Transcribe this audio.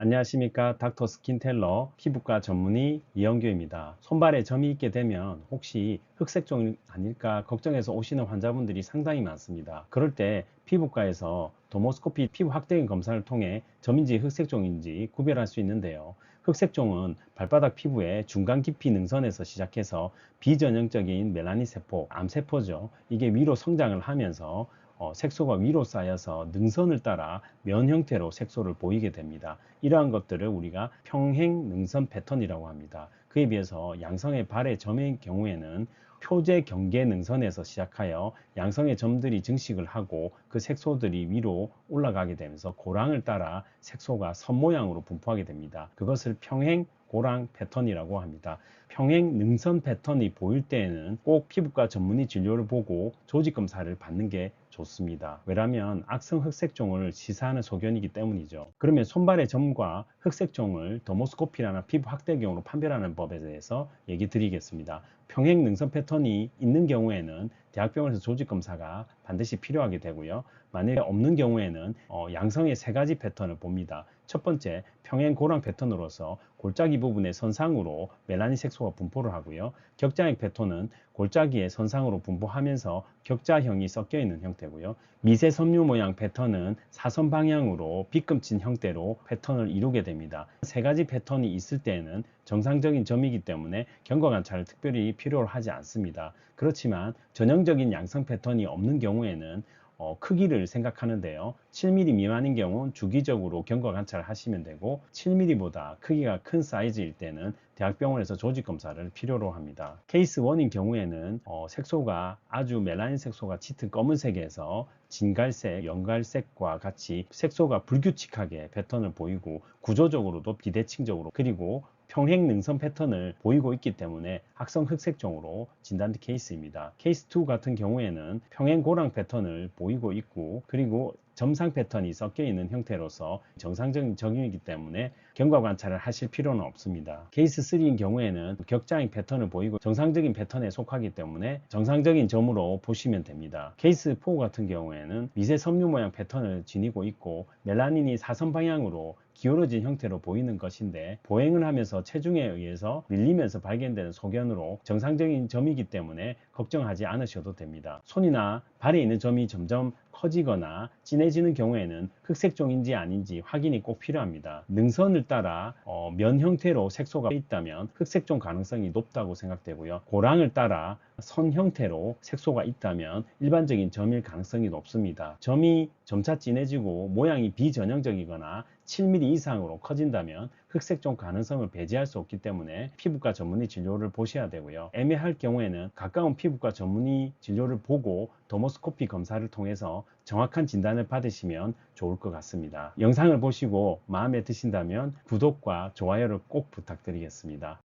안녕하십니까. 닥터 스킨텔러 피부과 전문의 이영규입니다. 손발에 점이 있게 되면 혹시 흑색종 아닐까 걱정해서 오시는 환자분들이 상당히 많습니다. 그럴 때 피부과에서 도모스코피 피부 확대경 검사를 통해 점인지 흑색종인지 구별할 수 있는데요. 흑색종은 발바닥 피부의 중간 깊이 능선에서 시작해서 비전형적인 멜라닌 세포, 암세포죠. 이게 위로 성장을 하면서 어, 색소가 위로 쌓여서 능선을 따라 면 형태로 색소를 보이게 됩니다. 이러한 것들을 우리가 평행 능선 패턴이라고 합니다. 그에 비해서 양성의 발의 점의 경우에는 표제 경계 능선에서 시작하여 양성의 점들이 증식을 하고 그 색소들이 위로 올라가게 되면서 고랑을 따라 색소가 선 모양으로 분포하게 됩니다. 그것을 평행 고랑 패턴이라고 합니다. 평행 능선 패턴이 보일 때에는 꼭 피부과 전문의 진료를 보고 조직 검사를 받는 게 좋습니다. 왜냐하면 악성 흑색종을 시사하는 소견이기 때문이죠. 그러면 손발의 점과 흑색종을 더모스코피라는 피부 확대경으로 판별하는 법에 대해서 얘기 드리겠습니다. 평행 능선 패턴이 있는 경우에는 대학병원에서 조직 검사가 반드시 필요하게 되고요. 만약에 없는 경우에는 어, 양성의 세 가지 패턴을 봅니다. 첫 번째 평행 고랑 패턴으로서 골짜기 부분의 선상으로 멜라닌 색소가 분포를 하고요. 격자형 패턴은 골짜기의 선상으로 분포하면서 격자형이 섞여 있는 형태고요. 미세 섬유 모양 패턴은 사선 방향으로 빗금친 형태로 패턴을 이루게 됩니다. 세 가지 패턴이 있을 때에는 정상적인 점이기 때문에 경과 관찰을 특별히 필요로 하지 않습니다. 그렇지만 전형적인 양성 패턴이 없는 경우에는 어, 크기를 생각하는데요. 7mm 미만인 경우는 주기적으로 경과 관찰을 하시면 되고 7mm보다 크기가 큰 사이즈일 때는 대학병원에서 조직 검사를 필요로 합니다. 케이스 1인 경우에는 어, 색소가 아주 멜라닌 색소가 짙은 검은색에서 진갈색, 연갈색과 같이 색소가 불규칙하게 패턴을 보이고 구조적으로도 비대칭적으로 그리고 평행 능선 패턴을 보이고 있기 때문에 악성 흑색종으로 진단된 케이스입니다. 케이스 2 같은 경우에는 평행 고랑 패턴을 보이고 있고 그리고 점상 패턴이 섞여 있는 형태로서 정상적인 적용이기 때문에 경과 관찰을 하실 필요는 없습니다. 케이스 3인 경우에는 격자형 패턴을 보이고 정상적인 패턴에 속하기 때문에 정상적인 점으로 보시면 됩니다. 케이스 4 같은 경우에는 미세 섬유 모양 패턴을 지니고 있고 멜라닌이 사선 방향으로 기울어진 형태로 보이는 것인데 보행을 하면서 체중에 의해서 밀리면서 발견되는 소견으로 정상적인 점이기 때문에 걱정하지 않으셔도 됩니다. 손이나 발에 있는 점이 점점 커지거나 진해지는 경우에는 흑색종인지 아닌지 확인이 꼭 필요합니다. 능선을 따라 어, 면 형태로 색소가 있다면 흑색종 가능성이 높다고 생각되고요. 고랑을 따라 선 형태로 색소가 있다면 일반적인 점일 가능성이 높습니다. 점이 점차 진해지고 모양이 비전형적이거나 7mm 이상으로 커진다면 흑색종 가능성을 배제할 수 없기 때문에 피부과 전문의 진료를 보셔야 되고요. 애매할 경우에는 가까운 피부과 전문의 진료를 보고 도모스코피 검사를 통해서 정확한 진단을 받으시면 좋을 것 같습니다. 영상을 보시고 마음에 드신다면 구독과 좋아요를 꼭 부탁드리겠습니다.